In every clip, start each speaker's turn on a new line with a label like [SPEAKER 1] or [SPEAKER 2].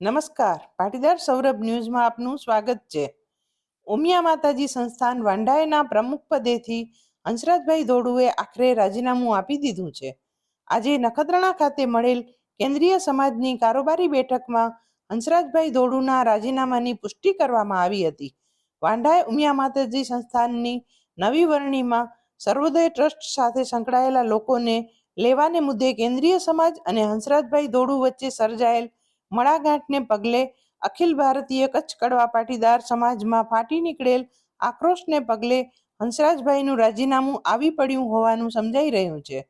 [SPEAKER 1] નમસ્કાર. પાટીદાર સૌરભ ન્યૂઝમાં આપનું સ્વાગત છે. ઉમિયા માતાજી સંસ્થાન વાંઢાયના પ્રમુખ પદેથી હંસરાજભાઈ ધોડુએ આખરે રાજીનામું આપી દીધું છે. આજે નખત્રાણા ખાતે મળેલ કેન્દ્રીય સમાજની કારોબારી બેઠકમાં હંસરાજભાઈ ધોડુના રાજીનામાની પુષ્ટિ કરવામાં આવી હતી. વાંઢાય ઉમિયા માતાજી સંસ્થાનની નવી વરણીમાં સર્વોદય ટ્રસ્ટ સાથે સંકળાયેલા લોકોને લેવાને મુદ્દે કેન્દ્રીય સમાજ અને હંસરાજભાઈ ધોડુ વચ્ચે સર્જાયેલ મળાગાંઠને પગલે અખિલ ભારતીય કચ્છ કડવા પાટીદાર સમાજમાં ફાટી નીકળેલ આક્રોશને પગલે હંસરાજભાઈનું રાજીનામું આવી પડ્યું હોવાનું સમજાઈ રહ્યું છે.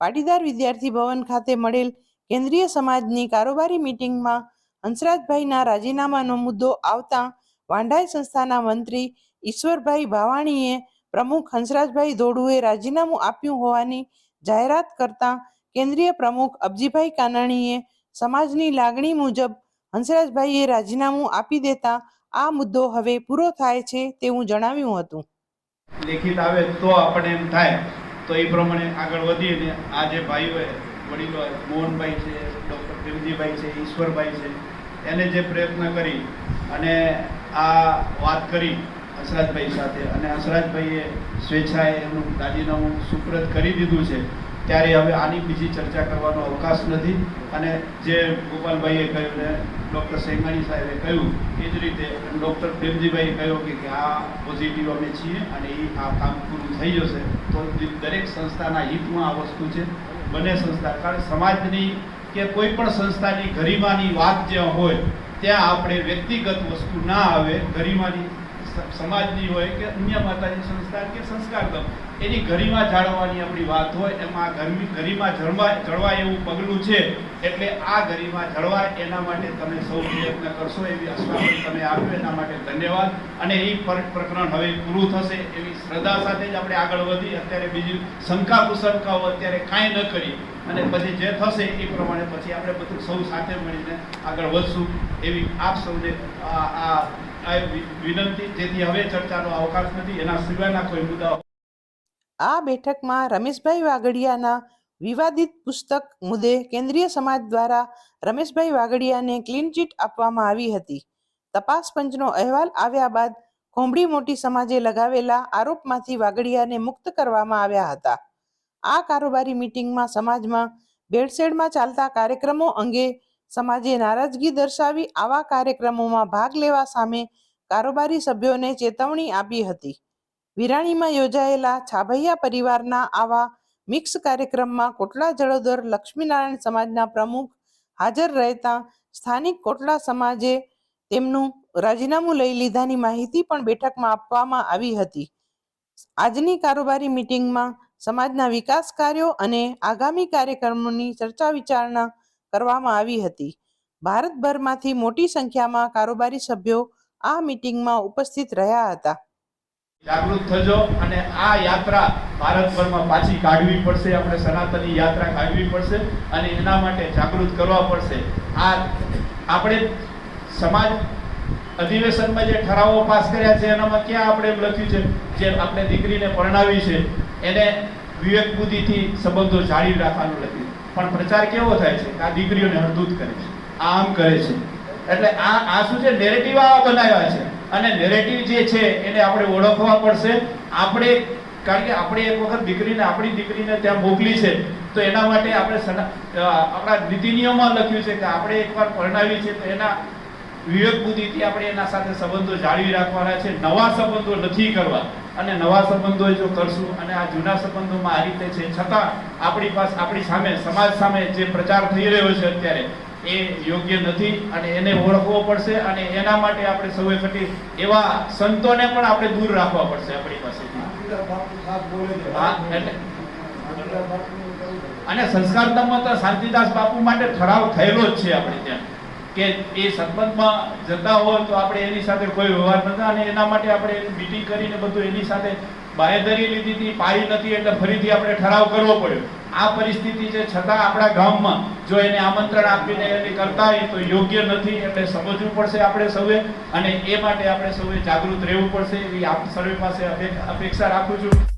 [SPEAKER 1] પાટીદાર વિદ્યાર્થી ભવન ખાતે મળેલ કેન્દ્રીય સમાજની કારોબારી મિટિંગમાં હંસરાજભાઈના રાજીનામાનો મુદ્દો આવતા વાંઢાઈ સંસ્થાના મંત્રી ઈશ્વરભાઈ ભાવાણીએ પ્રમુખ હંસરાજભાઈ ધોડુએ રાજીનામું આપ્યું હોવાની જાહેરાત કરતા કેન્દ્રીય પ્રમુખ અબજીભાઈ કાનાણીએ સમાજની લાગણી મુજબ હંસરાજભાઈએ રાજીનામું આપી દેતા આ મુદ્દો હવે પૂરો થાય છે તેવું જણાવ્યું હતું.
[SPEAKER 2] લેખિત આવે તો આપણે એમ થાય. તો એ પ્રમાણે આગળ વધીને આ જે ભાઈઓએ વડીલો મોહનભાઈ છે, ડૉક્ટર પ્રેમજીભાઈ છે, ઈશ્વરભાઈ છે, એને જે પ્રયત્ન કરી અને આ વાત કરી હસરાજભાઈ સાથે અને હસરાજભાઈએ સ્વેચ્છાએ એમનું રાજીનામું સુપ્રત કરી દીધું છે. ત્યારે હવે આની બીજી ચર્ચા કરવાનો અવકાશ નથી. અને જે ગોપાલભાઈએ કહ્યું ને ડૉક્ટર સેંગાણી સાહેબે કહ્યું, એ જ રીતે ડૉક્ટર પ્રેમજીભાઈએ કહ્યું કે આ પોઝિટિવ અમે છીએ અને એ આ કામ પૂરું થઈ જશે. તો દરેક સંસ્થાના હિતમાં આ વસ્તુ છે. બંને સંસ્થા, કારણ સમાજની કે કોઈ પણ સંસ્થાની ગરિમાની વાત જ્યાં હોય, ત્યાં આપણે વ્યક્તિગત વસ્તુ ના આવે, ગરિમાની સમાજની હોય કે અન્ય માતાજી સંસ્થા કે સંસ્કાર ધમ એની ગરિમા જાળવવાની આપણી વાત હોય, એમાં ગરમી ગરિમા જળવાય જળવાય એવું પગલું છે, એટલે આ ગરિમા જળવાય એના માટે તમે સૌ પ્રયત્ન કરશો, એવી આશ્વાસન તમે આપ્યું એના માટે ધન્યવાદ. અને એ પર- પ્રકરણ હવે પૂરું થશે, એવી શ્રદ્ધા સાથે જ આપણે આગળ વધી અત્યારે બીજી શંકા કુશંકાઓ અત્યારે કાંઈ ન કરી અને પછી જે થશે એ પ્રમાણે પછી આપણે બધું સૌ સાથે મળીને આગળ વધશું. એવી આપ સૌને આ આ
[SPEAKER 1] બેઠકમાં રમેશભાઈ વાગડિયાના વિવાદિત પુસ્તક મુદ્દે કેન્દ્રીય સમાજ દ્વારા રમેશભાઈ વાગડિયાને ક્લીન ચીટ આપવામાં આવી હતી. તપાસ પંચનો અહેવાલ આવ્યા બાદ ખોંભડી મોટી સમાજે લગાવેલા આરોપમાંથી વાગડિયાને મુક્ત કરવામાં આવ્યા હતા. આ કારોબારી મિટિંગમાં સમાજમાં ભેળસેળમાં ચાલતા કાર્યક્રમો અંગે સમાજે નારાજગી દર્શાવી આવા કાર્યક્રમોમાં ભાગ લેવા સામે કારોબારી સભ્યોને ચેતવણી આપી હતી. વિરાણીમાં યોજાયેલા છાભૈયા પરિવારના આવા મિક્સ કાર્યક્રમમાં કોટલા જળોદર લક્ષ્મીનારાયણ સમાજના પ્રમુખ હાજર રહેતા સ્થાનિક કોટલા સમાજે તેમનું રાજીનામું લઈ લીધાની માહિતી પણ બેઠકમાં આપવામાં આવી હતી. આજની કારોબારી મિટિંગમાં સમાજના વિકાસ કાર્યો અને આગામી કાર્યક્રમોની ચર્ચા વિચારણા કરવામાં આવી હતી. ભારતભરમાંથી મોટી સંખ્યામાં કારોબારી સભ્યો આ મિટિંગમાં ઉપસ્થિત રહ્યા હતા.
[SPEAKER 2] જાગૃત થજો અને આ યાત્રા ભારતભરમાં પાછી કાઢવી પડશે. આપણે સનાતની યાત્રા કાઢવી પડશે અને એના માટે જાગૃત કરવા પડશે. આ આપણે સમાજ અધિવેશનમાં જે ઠરાવો પાસ કર્યા છે, એનામાં ક્યાં આપણે લખ્યું છે જે આપણે દીકરીને પરણાવી છે, એને વિવેક બુદ્ધિથી સંબંધો જાળવી રાખવાનું લખ્યું પણ પ્રચાર કેવો થાય છે? આ દીકરીઓને હળદૂત કરે છે, આમ કરે છે. એટલે આ આ શું છે? નેરેટિવ આવા બનાવ્યા છે. અને નેરેટિવ જે છે, એને આપણે ઓળખવા પડશે. આપણે, કારણ કે આપણે એક વખત દીકરીને, આપણી દીકરીને ત્યાં મોકલી છે, તો એના માટે આપણે આપણા નીતિ નિયમમાં લખ્યું છે કે આપણે એકવાર પરણાવી છે, તો એના વિવેક બુદ્ધિથી આપણે એના સાથે સંબંધો જાળવી રાખવાના છે, નવા સંબંધો નથી કરવા. અને નવા સંબંધો જો કરશું અને આ જૂના સંબંધોમાં આ રીતે છે, છતાં આપણી પાસે, આપણી સામે, સમાજ સામે જે પ્રચાર થઈ રહ્યો છે અત્યારે, એ યોગ્ય નથી અને એને ઓળખવો પડશે અને એના માટે આપણે સૌએ ઘટી એવા સંતોને પણ આપણે દૂર રાખવા પડશે આપણી પાસે અને સંસ્કાર તો શાંતિદાસ બાપુ માટે ઠરાવ થયેલો જ છે આપણે ત્યાં. કે એ સંબંધમાં જતા હોય તો આપણે એની સાથે કોઈ વ્યવહાર નતા અને એના માટે આપણે મિટિંગ કરીને બધું એની સાથે બાહેધરી લીધી હતી પાડી નથી એટલે ફરીથી આપણે ઠરાવ કરવો પડ્યો. આ પરિસ્થિતિ છે, છતાં આપણા ગામમાં જો એને આમંત્રણ આપીને એને કરતા હોય તો યોગ્ય નથી એટલે સમજવું પડશે આપણે સૌએ. અને એ માટે આપણે સૌએ જાગૃત રહેવું પડશે એવી આપ સર્વે પાસે અપેક્ષા રાખું છું.